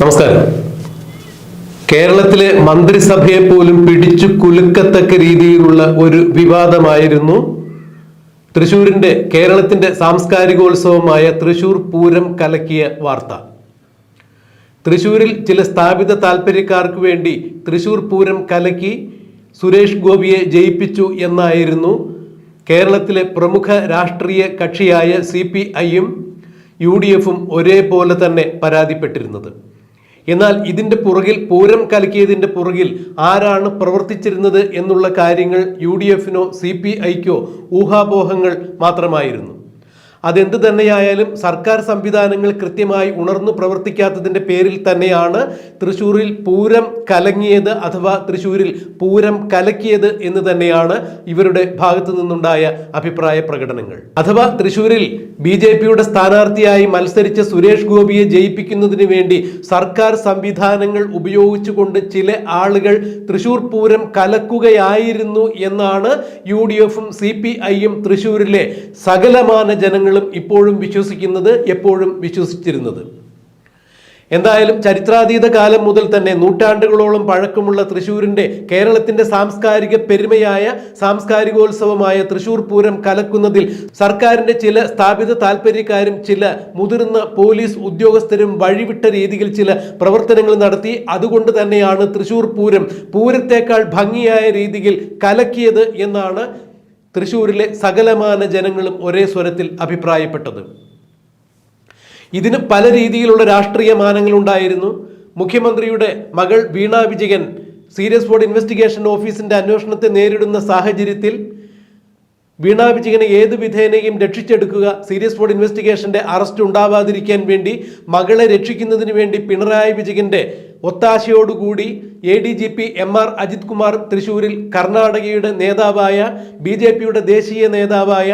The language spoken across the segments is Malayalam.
നമസ്കാരം. കേരളത്തിലെ മന്ത്രിസഭയെ പോലും പിടിച്ചു കുലുക്കത്തക്ക രീതിയിലുള്ള ഒരു വിവാദമായിരുന്നു തൃശൂരിന്റെ കേരളത്തിന്റെ സാംസ്കാരികോത്സവമായ തൃശൂർ പൂരം കലക്കിയ വാർത്ത. തൃശൂരിൽ ചില സ്ഥാപിത താല്പര്യക്കാർക്ക് വേണ്ടി തൃശൂർ പൂരം കലക്കി സുരേഷ് ഗോപിയെ ജയിപ്പിച്ചു എന്നായിരുന്നു കേരളത്തിലെ പ്രമുഖ രാഷ്ട്രീയ കക്ഷിയായ സി പി ഐയും യു ഡി എഫും ഒരേപോലെ തന്നെ പരാതിപ്പെട്ടിരുന്നത്. എന്നാൽ ഇതിന്റെ പുറകിൽ പൂരം കലക്കിയതിന്റെ പുറകിൽ ആരാണ് പ്രവർത്തിച്ചിരുന്നത് എന്നുള്ള കാര്യങ്ങൾ യു ഡി എഫിനോ സി പി ഐക്കോ ഊഹാപോഹങ്ങൾ മാത്രമായിരുന്നു. അതെന്ത് തന്നെയായാലും സർക്കാർ സംവിധാനങ്ങൾ കൃത്യമായി ഉണർന്നു പ്രവർത്തിക്കാത്തതിന്റെ പേരിൽ തന്നെയാണ് തൃശ്ശൂരിൽ പൂരം കലങ്ങിയത് അഥവാ തൃശ്ശൂരിൽ പൂരം കലക്കിയത് എന്ന് തന്നെയാണ് ഇവരുടെ ഭാഗത്തു നിന്നുണ്ടായ അഭിപ്രായ പ്രകടനങ്ങൾ. അഥവാ തൃശ്ശൂരിൽ ബി ജെ പിയുടെ സ്ഥാനാർത്ഥിയായി മത്സരിച്ച സുരേഷ് ഗോപിയെ ജയിപ്പിക്കുന്നതിന് വേണ്ടി സർക്കാർ സംവിധാനങ്ങൾ ഉപയോഗിച്ചുകൊണ്ട് ചില ആളുകൾ തൃശൂർ പൂരം കലക്കുകയായിരുന്നു എന്നാണ് യു ഡി എഫും സി പി ഐയും തൃശൂരിലെ സകലമാന ജനങ്ങളും ഇപ്പോഴും വിശ്വസിക്കുന്നത് എപ്പോഴും വിശ്വസിച്ചിരുന്നത്. എന്തായാലും ചരിത്രാതീത കാലം മുതൽ തന്നെ നൂറ്റാണ്ടുകളോളം പഴക്കമുള്ള തൃശ്ശൂരിന്റെ കേരളത്തിന്റെ സാംസ്കാരിക പെരുമയായ സാംസ്കാരികോത്സവമായ തൃശ്ശൂർ പൂരം കലക്കുന്നതിൽ സർക്കാരിന്റെ ചില സ്ഥാപിത താല്പര്യക്കാരും ചില മുതിർന്ന പോലീസ് ഉദ്യോഗസ്ഥരും വഴിവിട്ട രീതിയിൽ ചില പ്രവർത്തനങ്ങൾ നടത്തി. അതുകൊണ്ട് തന്നെയാണ് തൃശ്ശൂർ പൂരം പൂരത്തേക്കാൾ ഭംഗിയായ രീതിയിൽ കലക്കിയത് എന്നാണ് തൃശ്ശൂരിലെ സകലമാന ജനങ്ങളും ഒരേ സ്വരത്തിൽ അഭിപ്രായപ്പെട്ടത്. ഇതിന് പല രീതിയിലുള്ള രാഷ്ട്രീയ മാനങ്ങൾ ഉണ്ടായിരുന്നു മുഖ്യമന്ത്രിയുടെ മകൾ Veena Vijayan serious fraud investigation ഓഫീസിന്റെ അന്വേഷണത്തെ നേരിടുന്ന സാഹചര്യത്തിൽ വീണ വിജയനെ ഏത് വിധേനയും രക്ഷിച്ചെടുക്കുക സീരിയസ് ഫോർഡ് ഇൻവെസ്റ്റിഗേഷന്റെ അറസ്റ്റ് ഉണ്ടാവാതിരിക്കാൻ വേണ്ടി മകളെ രക്ഷിക്കുന്നതിന് വേണ്ടി പിണറായി വിജയന്റെ ഒത്താശയോടുകൂടി A D G P M R Ajith Kumar തൃശൂരിൽ കർണാടകയുടെ നേതാവായ ബി ജെ പിയുടെ ദേശീയ നേതാവായ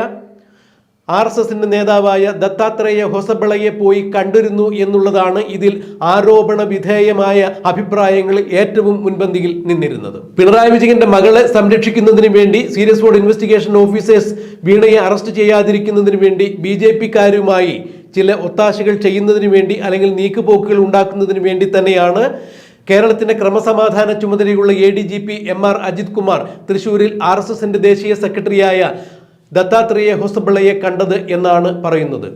ആർ എസ് എസിന്റെ നേതാവായ ദത്താത്രേയ ഹൊസബളയെ പോയി കണ്ടിരുന്നു എന്നുള്ളതാണ് ഇതിൽ ആരോപണ വിധേയമായ അഭിപ്രായങ്ങളിൽ ഏറ്റവും മുൻപന്തിയിൽ നിന്നിരുന്നത്. പിണറായി വിജയന്റെ മകളെ സംരക്ഷിക്കുന്നതിന് വേണ്ടി സീരിയസ് ബോർഡ് ഇൻവെസ്റ്റിഗേഷൻ ഓഫീസേഴ്സ് വീണയെ അറസ്റ്റ് ചെയ്യാതിരിക്കുന്നതിന് വേണ്ടി ബി ജെ പിക്കാരുമായി ചില ഒത്താശകൾ ചെയ്യുന്നതിന് വേണ്ടി അല്ലെങ്കിൽ നീക്കുപോക്കുകൾ ഉണ്ടാക്കുന്നതിന് വേണ്ടി തന്നെയാണ് കേരളത്തിന്റെ ക്രമസമാധാന ചുമതലയുള്ള A D G P M R Ajith Kumar തൃശൂരിൽ ആർ എസ് എസിന്റെ ദേശീയ സെക്രട്ടറിയായ ദത്താത്രേയ ഹൊസബിളയെ കണ്ടത് എന്നാണ് പറയുന്നത്.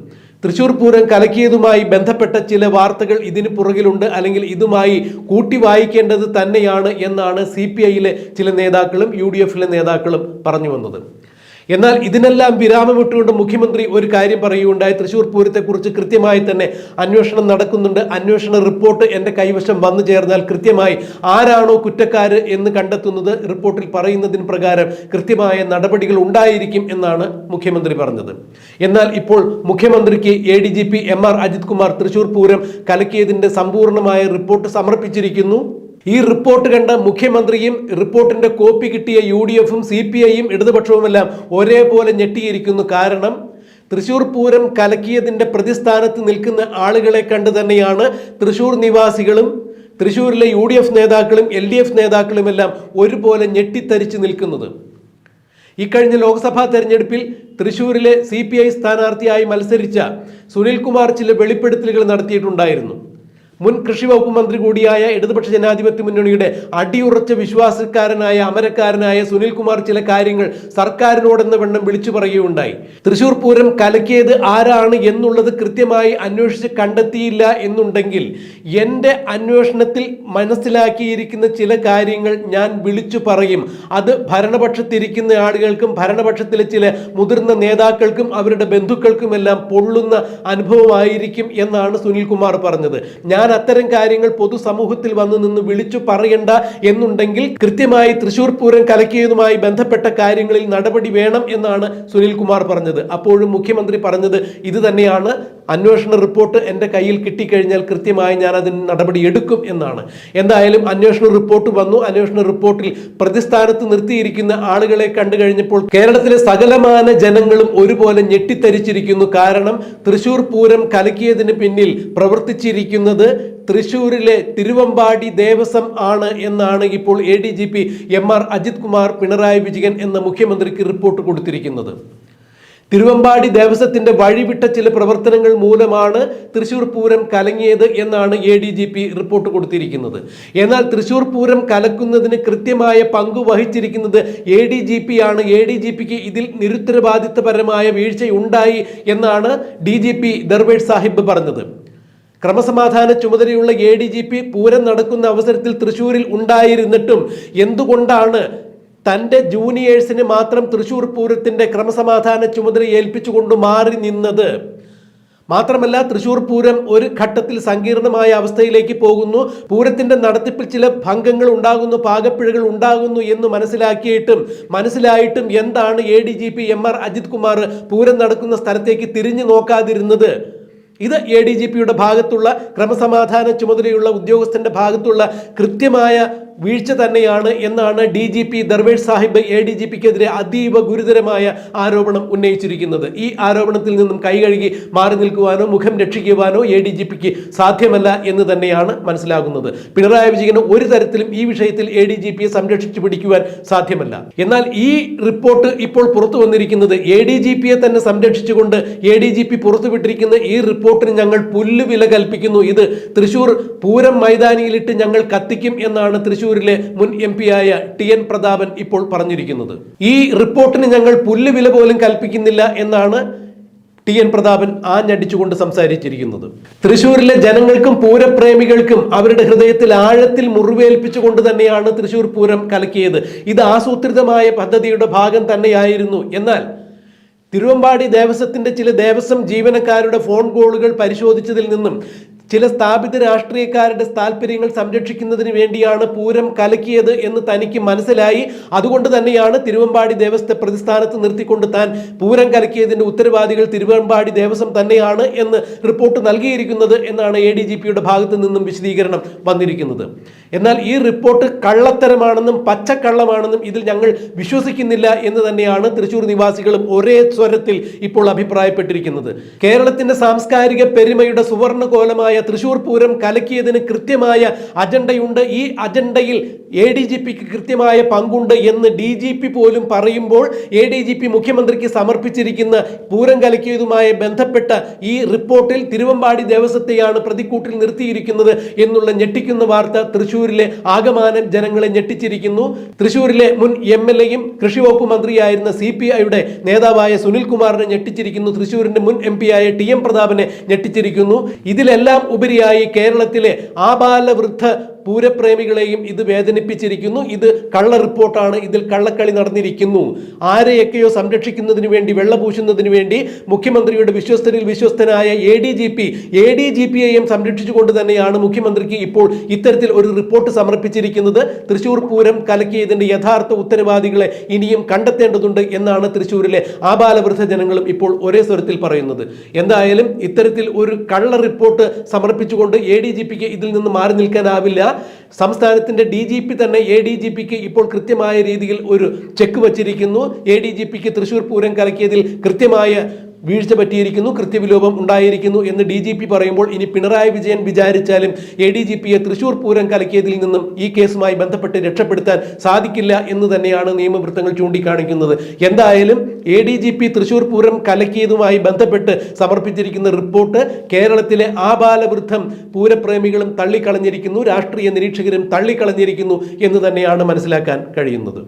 തൃശൂർ പൂരം കലക്കിയതുമായി ബന്ധപ്പെട്ട ചില വാർത്തകൾ ഇതിന് പുറകിലുണ്ട്. അല്ലെങ്കിൽ ഇതുമായി കൂട്ടി വായിക്കേണ്ടത് തന്നെയാണ് എന്നാണ് സി പി ഐയിലെ ചില നേതാക്കളും യു ഡി എഫിലെ നേതാക്കളും പറഞ്ഞു വന്നത്. എന്നാൽ ഇതിനെല്ലാം വിരാമമിട്ടുകൊണ്ട് മുഖ്യമന്ത്രി ഒരു കാര്യം പറയുകയുണ്ടായി. തൃശൂർ പൂരത്തെക്കുറിച്ച് കൃത്യമായി തന്നെ അന്വേഷണം നടക്കുന്നുണ്ട്. അന്വേഷണ റിപ്പോർട്ട് എന്റെ കൈവശം വന്നു ചേർന്നാൽ കൃത്യമായി ആരാണോ കുറ്റക്കാര് എന്ന് കണ്ടെത്തുന്നത് റിപ്പോർട്ടിൽ പറയുന്നതിന് പ്രകാരം കൃത്യമായ നടപടികൾ ഉണ്ടായിരിക്കും എന്നാണ് മുഖ്യമന്ത്രി പറഞ്ഞത്. എന്നാൽ ഇപ്പോൾ മുഖ്യമന്ത്രിക്ക് A D G P M R Ajith Kumar Thrissur Pooram കലക്കിയതിന്റെ സമ്പൂർണമായ റിപ്പോർട്ട് സമർപ്പിച്ചിരിക്കുന്നു. ഈ റിപ്പോർട്ട് കണ്ട മുഖ്യമന്ത്രിയും റിപ്പോർട്ടിന്റെ കോപ്പി കിട്ടിയ യു ഡി എഫും സി പി ഐയും ഇടതുപക്ഷവുമെല്ലാം ഒരേപോലെ ഞെട്ടിയിരിക്കുന്നു. കാരണം തൃശൂർ പൂരം കലക്കിയതിന്റെ പ്രതിസ്ഥാനത്ത് നിൽക്കുന്ന ആളുകളെ കണ്ട് തന്നെയാണ് തൃശൂർ നിവാസികളും തൃശൂരിലെ യു ഡി എഫ് നേതാക്കളും എൽ ഡി എഫ് നേതാക്കളുമെല്ലാം ഒരുപോലെ ഞെട്ടിത്തരിച്ചു നിൽക്കുന്നത്. ഇക്കഴിഞ്ഞ ലോക്സഭാ തെരഞ്ഞെടുപ്പിൽ തൃശൂരിലെ സി പി ഐ സ്ഥാനാർത്ഥിയായി മത്സരിച്ച സുനിൽകുമാർ ചില വെളിപ്പെടുത്തലുകൾ നടത്തിയിട്ടുണ്ടായിരുന്നു. മുൻ കൃഷി വകുപ്പ് മന്ത്രി കൂടിയായ ഇടതുപക്ഷ ജനാധിപത്യ മുന്നണിയുടെ അടിയുറച്ച വിശ്വാസക്കാരനായ അമരക്കാരനായ സുനിൽകുമാർ ചില കാര്യങ്ങൾ സർക്കാരിനോടെന്ന വണ്ണം വിളിച്ചു പറയുകയുണ്ടായി. തൃശൂർ പൂരം കലക്കിയത് ആരാണ് എന്നുള്ളത് കൃത്യമായി അന്വേഷിച്ച് കണ്ടെത്തിയില്ല എന്നുണ്ടെങ്കിൽ എന്റെ അന്വേഷണത്തിൽ മനസ്സിലാക്കിയിരിക്കുന്ന ചില കാര്യങ്ങൾ ഞാൻ വിളിച്ചു പറയും. അത് ഭരണപക്ഷത്തിരിക്കുന്ന ആളുകൾക്കും ഭരണപക്ഷത്തിലെ ചില മുതിർന്ന നേതാക്കൾക്കും അവരുടെ ബന്ധുക്കൾക്കുമെല്ലാം പൊള്ളുന്ന അനുഭവമായിരിക്കും എന്നാണ് സുനിൽകുമാർ പറഞ്ഞത്. ഞാൻ അത്തരം കാര്യങ്ങൾ പൊതുസമൂഹത്തിൽ വന്നു നിന്ന് വിളിച്ചു പറയണ്ട എന്നുണ്ടെങ്കിൽ കൃത്യമായി തൃശൂർ പൂരം കലക്കിയതുമായി ബന്ധപ്പെട്ട കാര്യങ്ങളിൽ നടപടി വേണം എന്നാണ് സുനിൽ കുമാർ പറഞ്ഞത്. അപ്പോഴും മുഖ്യമന്ത്രി പറഞ്ഞത് ഇത് തന്നെയാണ് അന്വേഷണ റിപ്പോർട്ട് എന്റെ കയ്യിൽ കിട്ടിക്കഴിഞ്ഞാൽ കൃത്യമായി ഞാൻ അതിന് നടപടി എടുക്കും എന്നാണ്. എന്തായാലും അന്വേഷണ റിപ്പോർട്ട് വന്നു. അന്വേഷണ റിപ്പോർട്ടിൽ പ്രതിസ്ഥാനത്ത് നിർത്തിയിരിക്കുന്ന ആളുകളെ കണ്ടു കഴിഞ്ഞപ്പോൾ കേരളത്തിലെ സകലമാന ജനങ്ങളും ഒരുപോലെ ഞെട്ടിത്തരിച്ചിരിക്കുന്നു. കാരണം തൃശൂർ പൂരം കലക്കിയതിന് പിന്നിൽ പ്രവർത്തിച്ചിരിക്കുന്നത് തൃശൂരിലെ തിരുവമ്പാടി ദേവസ്വം ആണ് എന്നാണ് ഇപ്പോൾ A D G P M R Ajith Kumar Pinarayi Vijayan എന്ന മുഖ്യമന്ത്രിക്ക് റിപ്പോർട്ട് കൊടുത്തിരിക്കുന്നത്. തിരുവമ്പാടി ദേവസ്വത്തിന്റെ വഴിവിട്ട ചില പ്രവർത്തനങ്ങൾ മൂലമാണ് തൃശൂർ പൂരം കലങ്ങിയത് എന്നാണ് A D G P report കൊടുത്തിരിക്കുന്നത്. എന്നാൽ തൃശൂർ പൂരം കലക്കുന്നതിന് കൃത്യമായ പങ്കു വഹിച്ചിരിക്കുന്നത് എ ഡി ജി പി ആണ്. എ ഡി ജി പിക്ക് ഇതിൽ നിരുത്തരവാദിത്തപരമായ വീഴ്ചയുണ്ടായി എന്നാണ് D G P Darvesh Sahib പറഞ്ഞത്. ക്രമസമാധാന ചുമതലയുള്ള A D G P Pooram നടക്കുന്ന അവസരത്തിൽ തൃശൂരിൽ ഉണ്ടായിരുന്നിട്ടും എന്തുകൊണ്ടാണ് തന്റെ ജൂനിയേഴ്സിന് മാത്രം തൃശൂർ പൂരത്തിന്റെ ക്രമസമാധാന ചുമതല ഏൽപ്പിച്ചുകൊണ്ട് മാറി നിന്നത്. മാത്രമല്ല തൃശൂർ പൂരം ഒരു ഘട്ടത്തിൽ സങ്കീർണമായ അവസ്ഥയിലേക്ക് പോകുന്നു. പൂരത്തിന്റെ നടത്തിപ്പിൽ ചില ഭംഗങ്ങൾ ഉണ്ടാകുന്നു പാകപ്പിഴകൾ ഉണ്ടാകുന്നു എന്ന് മനസ്സിലാക്കിയിട്ടും മനസ്സിലായിട്ടും എന്താണ് A D G P M R Ajith Kumar Pooram നടക്കുന്ന സ്ഥലത്തേക്ക് തിരിഞ്ഞു നോക്കാതിരുന്നത്. ഇത് എ ഡി ജി പിയുടെ ഭാഗത്തുള്ള ക്രമസമാധാന ചുമതലയുള്ള ഉദ്യോഗസ്ഥന്റെ ഭാഗത്തുള്ള കൃത്യമായ വീഴ്ച തന്നെയാണ് എന്നാണ് D G P Darvesh Sahib A D G പിക്കെതിരെ അതീവ ഗുരുതരമായ ആരോപണം ഉന്നയിച്ചിരിക്കുന്നത്. ഈ ആരോപണത്തിൽ നിന്നും കൈകഴുകി മാറി നിൽക്കുവാനോ മുഖം രക്ഷിക്കുവാനോ എ ഡി ജി പിക്ക് സാധ്യമല്ല എന്ന് തന്നെയാണ് മനസ്സിലാകുന്നത്. പിണറായി വിജയന് ഒരു തരത്തിലും ഈ വിഷയത്തിൽ എ ഡി ജി പിയെ സംരക്ഷിച്ചു പിടിക്കുവാൻ സാധ്യമല്ല. എന്നാൽ ഈ റിപ്പോർട്ട് ഇപ്പോൾ പുറത്തു വന്നിരിക്കുന്നത് എ ഡി ജി പിയെ തന്നെ സംരക്ഷിച്ചുകൊണ്ട് എ ഡി ജി പി പുറത്തുവിട്ടിരിക്കുന്ന ഈ റിപ്പോർട്ടിന് ഞങ്ങൾ പുല്ലുവില കൽപ്പിക്കുന്നു. ഇത് തൃശൂർ പൂരം മൈതാനിയിലിട്ട് ഞങ്ങൾ കത്തിക്കും എന്നാണ് തൃശൂരിലെ മുൻ എം ആയ ടി എൻ പ്രതാപൻ ഇപ്പോൾ പറഞ്ഞിരിക്കുന്നത്. ഈ റിപ്പോർട്ടിന് ഞങ്ങൾ പുല്ലുവില പോലും കൽപ്പിക്കുന്നില്ല എന്നാണ് ടി എൻ പ്രതാപൻ ആഞ്ഞടിച്ചുകൊണ്ട് സംസാരിച്ചിരിക്കുന്നത്. തൃശൂരിലെ ജനങ്ങൾക്കും പൂരപ്രേമികൾക്കും അവരുടെ ഹൃദയത്തിൽ ആഴത്തിൽ മുറിവേൽപ്പിച്ചുകൊണ്ട് തന്നെയാണ് തൃശൂർ പൂരം കലക്കിയത്. ഇത് ആസൂത്രിതമായ പദ്ധതിയുടെ ഭാഗം തന്നെയായിരുന്നു. എന്നാൽ തിരുവമ്പാടി ദേവസ്വത്തിന്റെ ചില ദേവസ്വം ജീവനക്കാരുടെ ഫോൺ കോളുകൾ പരിശോധിച്ചതിൽ നിന്നും ചില സ്ഥാപിത രാഷ്ട്രീയക്കാരുടെ താല്പര്യങ്ങൾ സംരക്ഷിക്കുന്നതിന് വേണ്ടിയാണ് പൂരം കലക്കിയത് എന്ന് തനിക്ക് മനസ്സിലായി. അതുകൊണ്ട് തന്നെയാണ് തിരുവമ്പാടി ദേവസ്വത്തെ പ്രതിസ്ഥാനത്ത് നിർത്തിക്കൊണ്ട് താൻ പൂരം കലക്കിയതിന്റെ ഉത്തരവാദികൾ തിരുവമ്പാടി ദേവസ്വം തന്നെയാണ് എന്ന് റിപ്പോർട്ട് നൽകിയിരിക്കുന്നത് എന്നാണ് എ ഡി ജി പിയുടെ ഭാഗത്ത് നിന്നും വിശദീകരണം വന്നിരിക്കുന്നത്. എന്നാൽ ഈ റിപ്പോർട്ട് കള്ളത്തരമാണെന്നും പച്ചക്കള്ളമാണെന്നും ഇതിൽ ഞങ്ങൾ വിശ്വസിക്കുന്നില്ല എന്ന് തന്നെയാണ് തൃശൂർ നിവാസികളും ഒരേ സ്വരത്തിൽ ഇപ്പോൾ അഭിപ്രായപ്പെട്ടിരിക്കുന്നത്. കേരളത്തിന്റെ സാംസ്കാരിക പെരുമയുടെ സുവർണ കോലമായ തൃശൂർ പൂരം കലക്കിയതിന് കൃത്യമായ അജണ്ടയുണ്ട്. ഈ അജണ്ടയിൽ എ ഡി ജി പിക്ക് കൃത്യമായ പങ്കുണ്ട് എന്ന് ഡി ജി പി പോലും പറയുമ്പോൾ എ ഡി ജി പി മുഖ്യമന്ത്രിക്ക് സമർപ്പിച്ചിരിക്കുന്ന പൂരം കലക്കിയതുമായി ബന്ധപ്പെട്ട ഈ റിപ്പോർട്ടിൽ തിരുവമ്പാടി ദേവസ്വത്തെയാണ് പ്രതിക്കൂട്ടിൽ നിർത്തിയിരിക്കുന്നത് എന്നുള്ള ഞെട്ടിക്കുന്ന വാർത്ത തൃശൂരിലെ ആകമാനം ജനങ്ങളെ ഞെട്ടിച്ചിരിക്കുന്നു. തൃശൂരിലെ മുൻ എം എൽ എയും കൃഷി വകുപ്പ് മന്ത്രിയായിരുന്ന സി പി ഐയുടെ നേതാവായ സുനിൽകുമാറിനെ ഞെട്ടിച്ചിരിക്കുന്നു. തൃശൂരിന്റെ മുൻ എം ആയ ടി എം പ്രതാപനെ ഞെട്ടിച്ചിരിക്കുന്നു. ഇതിലെല്ലാം ഉപരിയായി കേരളത്തിലെ ആബാലവൃദ്ധ പൂരപ്രേമികളെയും ഇത് വേദനിപ്പിച്ചിരിക്കുന്നു. ഇത് കള്ള റിപ്പോർട്ടാണ്. ഇതിൽ കള്ളക്കളി നടന്നിരിക്കുന്നു. ആരെയൊക്കെയോ സംരക്ഷിക്കുന്നതിന് വേണ്ടി വെള്ളപൂശുന്നതിന് വേണ്ടി മുഖ്യമന്ത്രിയുടെ വിശ്വസ്തരിൽ വിശ്വസ്തനായ A D G P A D G പിയെയും സംരക്ഷിച്ചുകൊണ്ട് തന്നെയാണ് മുഖ്യമന്ത്രിക്ക് ഇപ്പോൾ ഇത്തരത്തിൽ ഒരു റിപ്പോർട്ട് സമർപ്പിച്ചിരിക്കുന്നത്. തൃശൂർ പൂരം കലക്കിയതിന്റെ യഥാർത്ഥ ഉത്തരവാദികളെ ഇനിയും കണ്ടെത്തേണ്ടതുണ്ട് എന്നാണ് തൃശൂരിലെ ആബാലവൃദ്ധ ജനങ്ങളും ഇപ്പോൾ ഒരേ സ്വരത്തിൽ പറയുന്നത്. എന്തായാലും ഇത്തരത്തിൽ ഒരു കള്ള റിപ്പോർട്ട് സമർപ്പിച്ചുകൊണ്ട് എ ഡി ജി പിക്ക് ഇതിൽ നിന്ന് മാറി നിൽക്കാനാവില്ല. സംസ്ഥാനത്തിന്റെ ഡി ജി പി തന്നെ എ ഡി ജി പിക്ക് ഇപ്പോൾ കൃത്യമായ രീതിയിൽ ഒരു ചെക്ക് വച്ചിരിക്കുന്നു. എ ഡി ജി പിക്ക് തൃശ്ശൂർ പൂരം കലക്കിയതിൽ കൃത്യമായ വീഴ്ച പറ്റിയിരിക്കുന്നു കൃത്യവിലോപം ഉണ്ടായിരിക്കുന്നു എന്ന് ഡി ജി പി പറയുമ്പോൾ ഇനി പിണറായി വിജയൻ വിചാരിച്ചാലും എ ഡി ജി പിയെ തൃശൂർ പൂരം കലക്കിയതിൽ നിന്നും ഈ കേസുമായി ബന്ധപ്പെട്ട് രക്ഷപ്പെടുത്താൻ സാധിക്കില്ല എന്ന് തന്നെയാണ് നിയമവൃത്തങ്ങൾ ചൂണ്ടിക്കാണിക്കുന്നത്. എന്തായാലും A D G P Thrissur Pooram കലക്കിയതുമായി ബന്ധപ്പെട്ട് സമർപ്പിച്ചിരിക്കുന്ന റിപ്പോർട്ട് കേരളത്തിലെ ആബാലവൃദ്ധം പൂരപ്രേമികളും തള്ളിക്കളഞ്ഞിരിക്കുന്നു രാഷ്ട്രീയ നിരീക്ഷകരും തള്ളിക്കളഞ്ഞിരിക്കുന്നു എന്ന് തന്നെയാണ് മനസ്സിലാക്കാൻ കഴിയുന്നത്.